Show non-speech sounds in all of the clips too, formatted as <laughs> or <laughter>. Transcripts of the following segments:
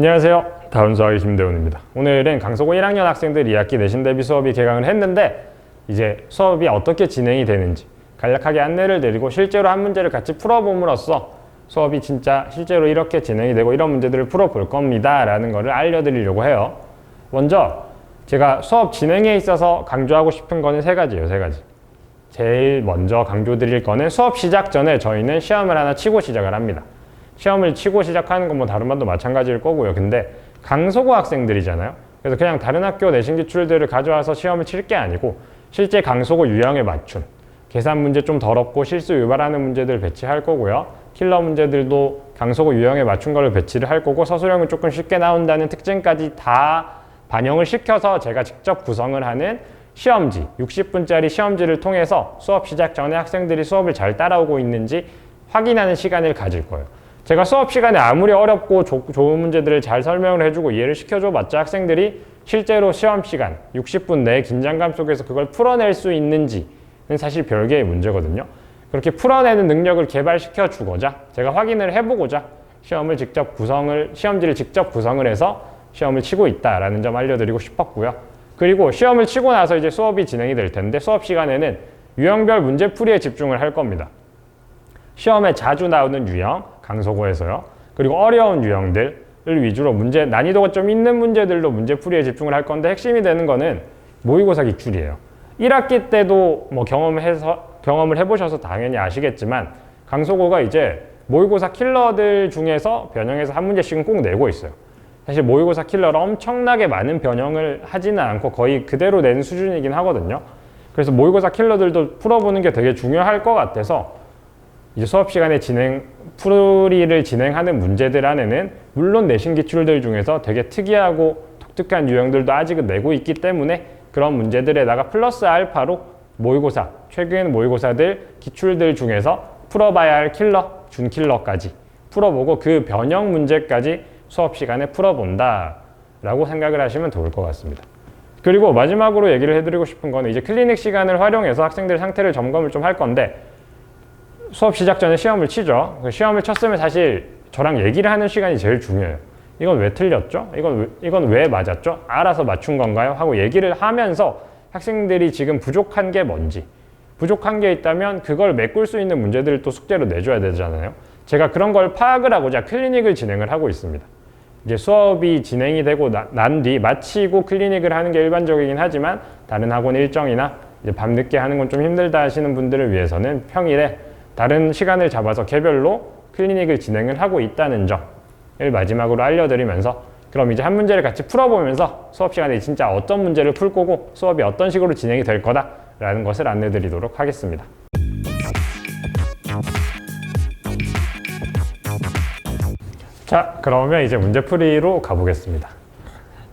안녕하세요. 다음 수학의 김대훈입니다. 오늘은 강서고 1학년 학생들 2학기 내신 대비 수업이 개강을 했는데 이제 수업이 어떻게 진행이 되는지 간략하게 안내를 드리고 실제로 한 문제를 같이 풀어봄으로써 수업이 진짜 실제로 이렇게 진행이 되고 이런 문제들을 풀어볼 겁니다. 라는 거를 알려드리려고 해요. 먼저 제가 수업 진행에 있어서 강조하고 싶은 거는 세 가지예요. 세 가지. 제일 먼저 강조드릴 거는 수업 시작 전에 저희는 시험을 하나 치고 시작을 합니다. 시험을 치고 시작하는 건 뭐 다른 반도 마찬가지일 거고요. 근데 강소고 학생들이잖아요. 그래서 그냥 다른 학교 내신 기출들을 가져와서 시험을 칠 게 아니고 실제 강소고 유형에 맞춘 계산 문제 좀 더럽고 실수 유발하는 문제들 배치할 거고요. 킬러 문제들도 강소고 유형에 맞춘 거를 배치를 할 거고 서술형은 조금 쉽게 나온다는 특징까지 다 반영을 시켜서 제가 직접 구성을 하는 시험지, 60분짜리 시험지를 통해서 수업 시작 전에 학생들이 수업을 잘 따라오고 있는지 확인하는 시간을 가질 거예요. 제가 수업 시간에 아무리 어렵고 조, 좋은 문제들을 잘 설명을 해주고 이해를 시켜줘 봤자 학생들이 실제로 시험 시간 60분 내 긴장감 속에서 그걸 풀어낼 수 있는지는 사실 별개의 문제거든요. 그렇게 풀어내는 능력을 개발시켜 주고자 제가 확인을 해보고자 시험을 직접 구성을 시험지를 직접 구성을 해서 시험을 치고 있다라는 점 알려드리고 싶었고요. 그리고 시험을 치고 나서 이제 수업이 진행이 될 텐데 수업 시간에는 유형별 문제풀이에 집중을 할 겁니다. 시험에 자주 나오는 유형, 강소고에서요. 그리고 어려운 유형들을 위주로 문제 난이도가 좀 있는 문제들로 문제 풀이에 집중을 할 건데 핵심이 되는 거는 모의고사 기출이에요. 1학기 때도 뭐 경험해서 경험을 해보셔서 당연히 아시겠지만 강소고가 이제 모의고사 킬러들 중에서 변형해서 한 문제씩은 꼭 내고 있어요. 사실 모의고사 킬러를 엄청나게 많은 변형을 하지는 않고 거의 그대로 내는 수준이긴 하거든요. 그래서 모의고사 킬러들도 풀어보는 게 되게 중요할 것 같아서 이제 수업 시간에 진행 풀이를 진행하는 문제들 안에는 물론 내신 기출들 중에서 되게 특이하고 독특한 유형들도 아직은 내고 있기 때문에 그런 문제들에다가 플러스 알파로 모의고사 최근 모의고사들 기출들 중에서 풀어봐야 할 킬러 준킬러까지 풀어보고 그 변형 문제까지 수업 시간에 풀어본다 라고 생각을 하시면 좋을 것 같습니다. 그리고 마지막으로 얘기를 해드리고 싶은 거는 이제 클리닉 시간을 활용해서 학생들 상태를 점검을 좀 할 건데 수업 시작 전에 시험을 치죠. 그 시험을 쳤으면 사실 저랑 얘기를 하는 시간이 제일 중요해요. 이건 왜 틀렸죠? 이건 왜, 이건 왜 맞았죠? 알아서 맞춘 건가요? 하고 얘기를 하면서 학생들이 지금 부족한 게 뭔지 부족한 게 있다면 그걸 메꿀 수 있는 문제들을 또 숙제로 내줘야 되잖아요. 제가 그런 걸 파악을 하고자 클리닉을 진행을 하고 있습니다. 이제 수업이 진행이 되고 난 뒤 마치고 클리닉을 하는 게 일반적이긴 하지만 다른 학원 일정이나 이제 밤늦게 하는 건 좀 힘들다 하시는 분들을 위해서는 평일에 다른 시간을 잡아서 개별로 클리닉을 진행을 하고 있다는 점을 마지막으로 알려드리면서 그럼 이제 한 문제를 같이 풀어보면서 수업 시간에 진짜 어떤 문제를 풀 거고 수업이 어떤 식으로 진행이 될 거다라는 것을 안내드리도록 하겠습니다. 자, 그러면 이제 문제풀이로 가보겠습니다.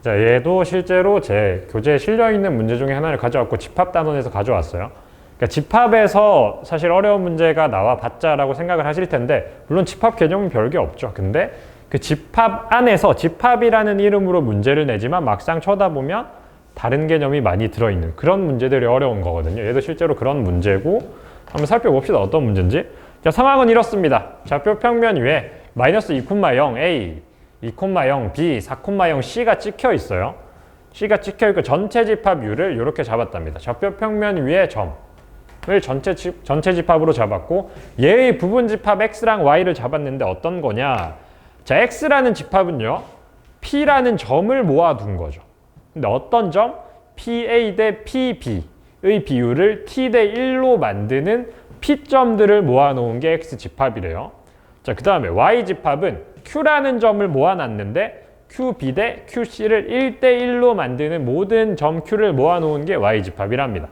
자, 얘도 실제로 제 교재에 실려 있는 문제 중에 하나를 가져왔고 집합단원에서 가져왔어요. 그러니까 집합에서 사실 어려운 문제가 나와 봤자라고 생각을 하실 텐데 물론 집합 개념은 별게 없죠. 근데 그 집합 안에서 집합이라는 이름으로 문제를 내지만 막상 쳐다보면 다른 개념이 많이 들어있는 그런 문제들이 어려운 거거든요. 얘도 실제로 그런 문제고 한번 살펴봅시다. 어떤 문제인지. 자, 상황은 이렇습니다. 좌표 평면 위에 마이너스 2,0 A, 2,0 B, 4,0 C가 찍혀 있어요. C가 찍혀 있고 전체 집합율을 이렇게 잡았답니다. 좌표 평면 위에 점 을 전체, 집, 전체 집합으로 잡았고 얘의 부분 집합 X랑 Y를 잡았는데 어떤 거냐? 자, X라는 집합은요. P라는 점을 모아둔 거죠. 근데 어떤 점? PA 대 PB의 비율을 T 대 1로 만드는 P점들을 모아놓은 게 X 집합이래요. 자, 그 다음에 Y 집합은 Q라는 점을 모아놨는데 QB 대 QC를 1대 1로 만드는 모든 점 Q를 모아놓은 게 Y 집합이랍니다.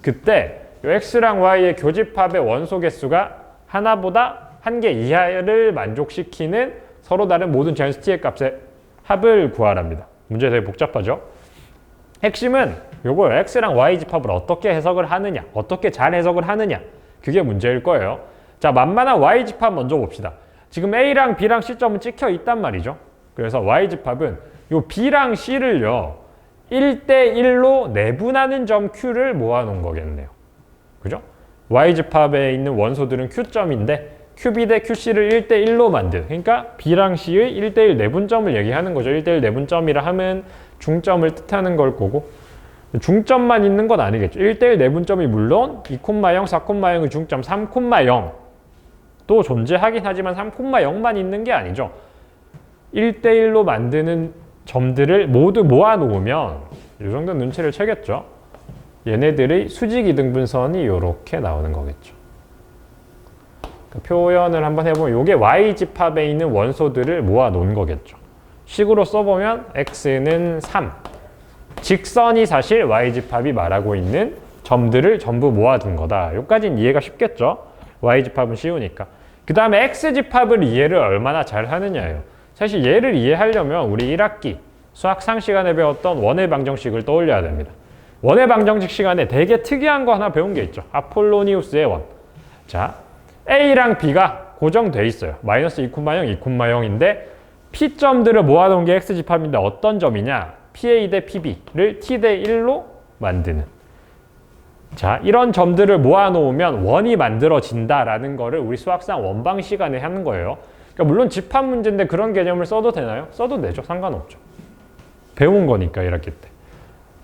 그때 X랑 Y의 교집합의 원소 개수가 하나보다 한 개 이하를 만족시키는 서로 다른 모든 자연수T의 값의 합을 구하랍니다. 문제 되게 복잡하죠? 핵심은 요거 X랑 Y 집합을 어떻게 해석을 하느냐, 어떻게 잘 해석을 하느냐, 그게 문제일 거예요. 자, 만만한 Y 집합 먼저 봅시다. 지금 A랑 B랑 C점은 찍혀 있단 말이죠. 그래서 Y 집합은 요 B랑 C를요. 1대1로 내분하는 점 Q를 모아 놓은 거겠네요. 그죠? Y 집합에 있는 원소들은 Q점인데 QB 대 QC를 1대1로 만든 그러니까 B랑 C의 1대1 내분점을 얘기하는 거죠. 1대1 내분점이라 하면 중점을 뜻하는 걸 거고 중점만 있는 건 아니겠죠. 1대1 내분점이 물론 2,0, 4,0의 중점 3,0도 존재하긴 하지만 3,0만 있는 게 아니죠. 1대1로 만드는 점들을 모두 모아놓으면 이 정도 눈치를 채겠죠. 얘네들의 수직 이등분선이 이렇게 나오는 거겠죠. 그 표현을 한번 해보면 이게 y 집합에 있는 원소들을 모아놓은 거겠죠. 식으로 써보면 x는 3. 직선이 사실 y 집합이 말하고 있는 점들을 전부 모아둔 거다. 여기까지는 이해가 쉽겠죠. y 집합은 쉬우니까. 그 다음에 x 집합을 이해를 얼마나 잘 하느냐예요. 사실 얘를 이해하려면 우리 1학기 수학상 시간에 배웠던 원의 방정식을 떠올려야 됩니다. 원의 방정식 시간에 되게 특이한 거 하나 배운 게 있죠. 아폴로니우스의 원. 자, A랑 B가 고정돼 있어요. 마이너스 2,0, 2,0인데 P점들을 모아놓은 게 X집합인데 어떤 점이냐? PA 대 PB를 T 대 1로 만드는. 자, 이런 점들을 모아놓으면 원이 만들어진다라는 거를 우리 수학상 원방 시간에 하는 거예요. 그러니까 물론 집합 문제인데 그런 개념을 써도 되나요? 써도 되죠. 상관없죠. 배운 거니까 1학기 때.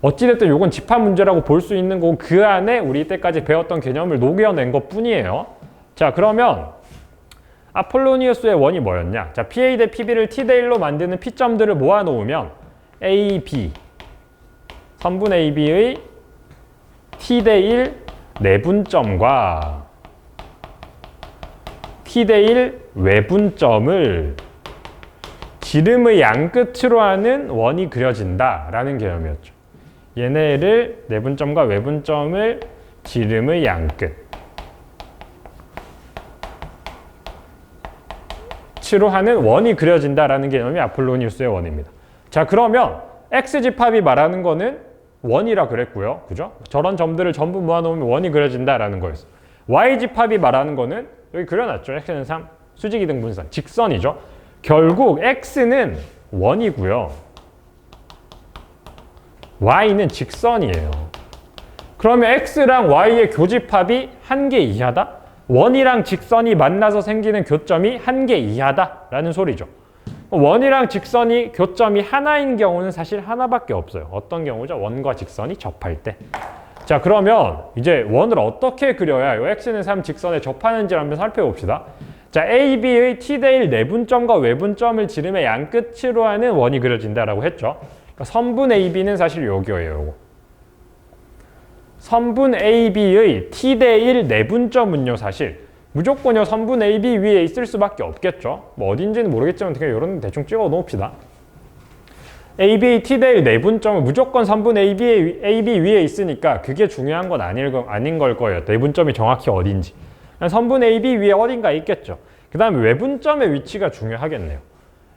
어찌됐든 이건 집합 문제라고 볼 수 있는 거고 그 안에 우리 이때까지 배웠던 개념을 녹여낸 것 뿐이에요. 자 그러면 아폴로니우스의 원이 뭐였냐? 자 PA 대 PB를 T 대 1로 만드는 P점들을 모아놓으면 A, B 선분 AB의 T 대 1 내분점과 T 대 1 외분점을 지름의 양 끝으로 하는 원이 그려진다라는 개념이었죠. 얘네를 내분점과 외분점을 지름의 양 끝. 치로 하는 원이 그려진다라는 개념이 아폴로니우스의 원입니다. 자, 그러면 x 집합이 말하는 거는 원이라 그랬고요. 그죠? 저런 점들을 전부 모아놓으면 원이 그려진다라는 거였어. y 집합이 말하는 거는 여기 그려놨죠. x는 3, 수직 이등 분선, 직선이죠. 결국 x는 원이고요. Y는 직선이에요. 그러면 x랑 y의 교집합이 한 개 이하다? 원이랑 직선이 만나서 생기는 교점이 한 개 이하다라는 소리죠. 원이랑 직선이 교점이 하나인 경우는 사실 하나밖에 없어요. 어떤 경우죠? 원과 직선이 접할 때. 자 그러면 이제 원을 어떻게 그려야 이 x는 3 직선에 접하는지를 한번 살펴봅시다. 자 AB의 t 대1 내분점과 외분점을 지름의 양 끝으로 하는 원이 그려진다라고 했죠. 그러니까 선분 AB는 사실 여기예요. 요거. 선분 AB의 t 대 1 내분점은요 사실 무조건요 선분 AB 위에 있을 수밖에 없겠죠. 뭐 어딘지는 모르겠지만 그냥 이런 데 대충 찍어 놓읍시다. AB의 t 대1 내분점은 무조건 선분 AB, AB 위에 있으니까 그게 중요한 건 아닐, 거- 아닌 걸 거예요. 내분점이 정확히 어딘지. 선분 AB 위에 어딘가 있겠죠. 그 다음에 외분점의 위치가 중요하겠네요.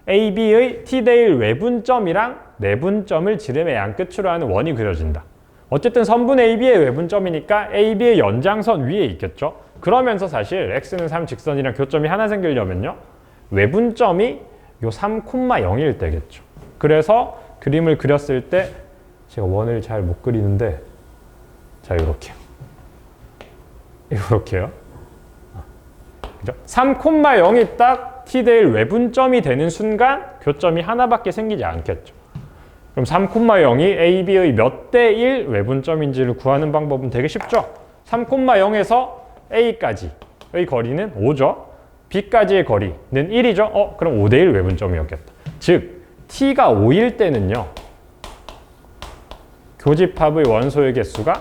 AB의 t 대1 외분점이랑 내분점을 지름의 양 끝으로 하는 원이 그려진다. 어쨌든 선분 AB의 외분점이니까 AB의 연장선 위에 있겠죠. 그러면서 사실 x는 3 직선이랑 교점이 하나 생기려면요. 외분점이 요 3,0일 때겠죠. 그래서 그림을 그렸을 때 제가 원을 잘 못 그리는데 자. 이렇게요. 그죠? 3,0이 딱 t 대1 외분점이 되는 순간 교점이 하나밖에 생기지 않겠죠. 그럼 3,0이 AB의 몇 대 1 외분점인지를 구하는 방법은 되게 쉽죠. 3,0에서 A까지의 거리는 5죠. B까지의 거리는 1이죠. 어, 그럼 5 대 1 외분점이었겠다. 즉, T가 5일 때는요. 교집합의 원소의 개수가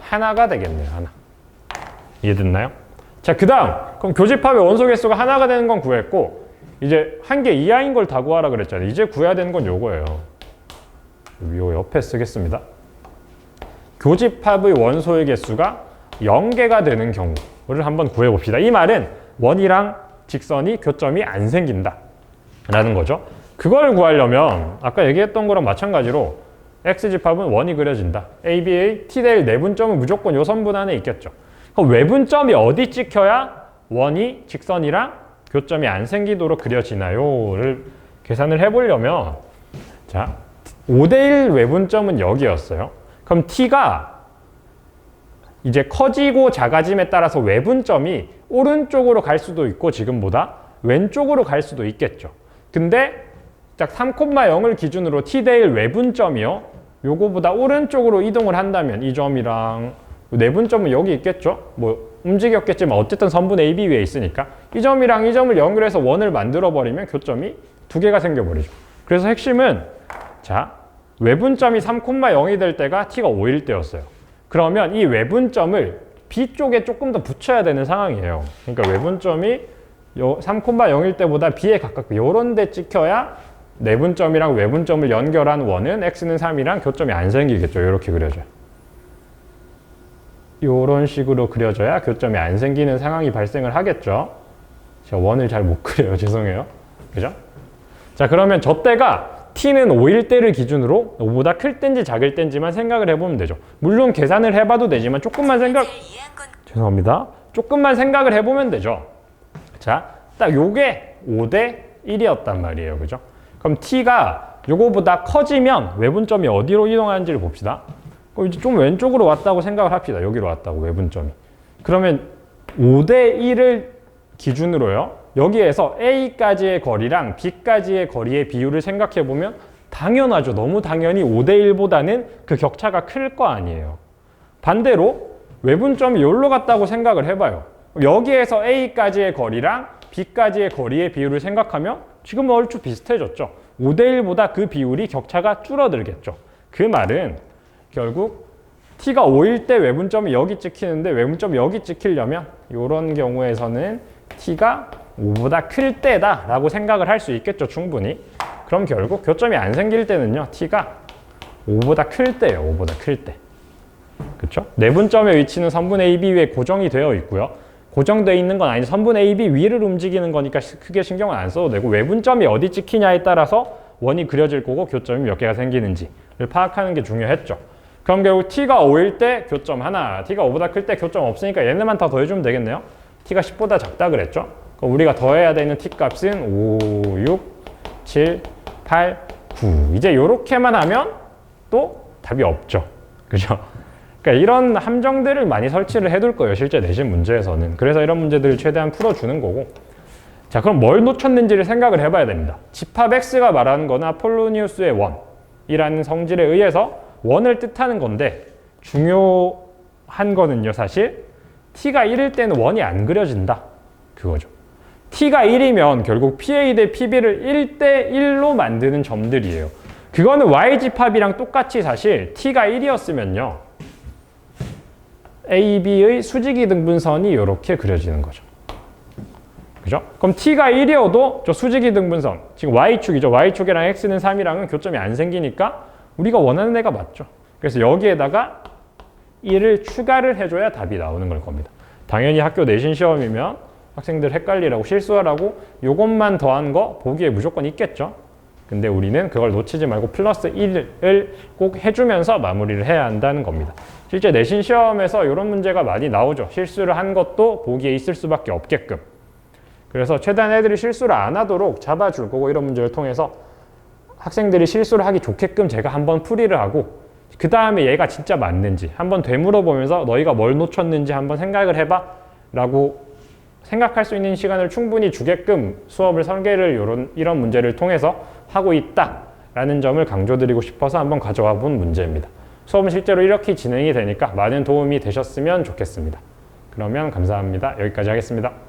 하나가 되겠네요. 하나. 이해됐나요? 자, 그 다음. 그럼 교집합의 원소 개수가 하나가 되는 건 구했고, 이제 한 개 이하인 걸 다 구하라 그랬잖아요. 이제 구해야 되는 건 요거예요. 요 옆에 쓰겠습니다. 교집합의 원소의 개수가 0개가 되는 경우를 한번 구해봅시다. 이 말은 원이랑 직선이 교점이 안 생긴다. 라는 거죠. 그걸 구하려면 아까 얘기했던 거랑 마찬가지로 x집합은 원이 그려진다. AB의 t 대1 내분점은 무조건 요 선분 안에 있겠죠. 그럼 외분점이 어디 찍혀야 원이 직선이랑 교점이 안 생기도록 그려지나요?를 계산을 해보려면 자 5대1 외분점은 여기였어요. 그럼 t가 이제 커지고 작아짐에 따라서 외분점이 오른쪽으로 갈 수도 있고 지금보다 왼쪽으로 갈 수도 있겠죠. 근데 딱 3,0을 기준으로 t대일 외분점이요. 요거보다 오른쪽으로 이동을 한다면 이 점이랑 내분점은 여기 있겠죠. 뭐 움직였겠지만 어쨌든 선분 AB 위에 있으니까 이 점이랑 이 점을 연결해서 원을 만들어 버리면 교점이 두 개가 생겨 버리죠. 그래서 핵심은 자 외분점이 3,0이 될 때가 t가 5일 때였어요. 그러면 이 외분점을 b 쪽에 조금 더 붙여야 되는 상황이에요. 그러니까 외분점이 요 3,0일 때보다 b에 가깝게 요런 데 찍혀야 내분점이랑 외분점을 연결한 원은 x는 3이랑 교점이 안 생기겠죠. 이렇게 그려져요. 이런 식으로 그려져야 교점이 안 생기는 상황이 발생을 하겠죠. 제가 원을 잘 못 <laughs> 그려요. 죄송해요. 그죠? 자, 그러면 저 때가 t는 5일 때를 기준으로 5보다 클 땐지 작을 땐지만 생각을 해보면 되죠. 물론 계산을 해봐도 되지만 조금만 생각, 죄송합니다. 조금만 생각을 해보면 되죠. 자, 딱 요게 5대 1이었단 말이에요. 그죠? 그럼 t가 요거보다 커지면 외분점이 어디로 이동하는지를 봅시다. 이제 좀 왼쪽으로 왔다고 생각을 합시다. 여기로 왔다고 외분점이. 그러면 5대 1을 기준으로요. 여기에서 A까지의 거리랑 B까지의 거리의 비율을 생각해 보면 당연하죠. 너무 당연히 5대 1보다는 그 격차가 클 거 아니에요. 반대로 외분점이 여기로 갔다고 생각을 해봐요. 여기에서 A까지의 거리랑 B까지의 거리의 비율을 생각하면 지금 얼추 비슷해졌죠. 5대 1보다 그 비율이 격차가 줄어들겠죠. 그 말은 결국 t가 5일 때 외분점이 여기 찍히는데 외분점이 여기 찍히려면 이런 경우에서는 t가 5보다 클 때다 라고 생각을 할 수 있겠죠 충분히. 그럼 결국 교점이 안 생길 때는요 t가 5보다 클 때예요 5보다 클때. 그렇죠? 내분점의 위치는 선분 AB 위에 고정이 되어 있고요. 고정되어 있는 건 아니죠. 선분 AB 위를 움직이는 거니까 크게 신경을 안 써도 되고 외분점이 어디 찍히냐에 따라서 원이 그려질 거고 교점이 몇 개가 생기는지를 파악하는 게 중요했죠 그럼 결국 t가 5일 때 교점 하나, t가 5보다 클 때 교점 없으니까 얘네만 다 더해주면 되겠네요. t가 10보다 작다 그랬죠? 그럼 우리가 더해야 되는 t 값은 5, 6, 7, 8, 9. 이제 이렇게만 하면 또 답이 없죠. 그죠? 그러니까 이런 함정들을 많이 설치를 해둘 거예요. 실제 내신 문제에서는. 그래서 이런 문제들을 최대한 풀어주는 거고. 자, 그럼 뭘 놓쳤는지를 생각을 해봐야 됩니다. 집합 x가 말하는 거는 아폴로니우스의 원이라는 성질에 의해서 원을 뜻하는 건데 중요한 거는요 사실 t가 1일 때는 원이 안 그려진다. 그거죠. t가 1이면 결국 PA 대 PB를 1대 1로 만드는 점들이에요. 그거는 y집합이랑 똑같이 사실 t가 1이었으면요 AB의 수직이 등분선이 이렇게 그려지는 거죠. 그죠? 그럼 t가 1이어도 저 수직이 등분선 지금 y축이죠. y축이랑 x는 3이랑은 교점이 안 생기니까 우리가 원하는 애가 맞죠. 그래서 여기에다가 1을 추가를 해줘야 답이 나오는 걸 겁니다. 당연히 학교 내신 시험이면 학생들 헷갈리라고 실수하라고 이것만 더한 거 보기에 무조건 있겠죠. 근데 우리는 그걸 놓치지 말고 플러스 1을 꼭 해주면서 마무리를 해야 한다는 겁니다. 실제 내신 시험에서 이런 문제가 많이 나오죠. 실수를 한 것도 보기에 있을 수밖에 없게끔. 그래서 최대한 애들이 실수를 안 하도록 잡아줄 거고 이런 문제를 통해서 학생들이 실수를 하기 좋게끔 제가 한번 풀이를 하고 그 다음에 얘가 진짜 맞는지 한번 되물어 보면서 너희가 뭘 놓쳤는지 한번 생각을 해봐 라고 생각할 수 있는 시간을 충분히 주게끔 수업을 설계를 이런, 이런 문제를 통해서 하고 있다 라는 점을 강조드리고 싶어서 한번 가져와 본 문제입니다. 수업은 실제로 이렇게 진행이 되니까 많은 도움이 되셨으면 좋겠습니다. 그러면 감사합니다. 여기까지 하겠습니다.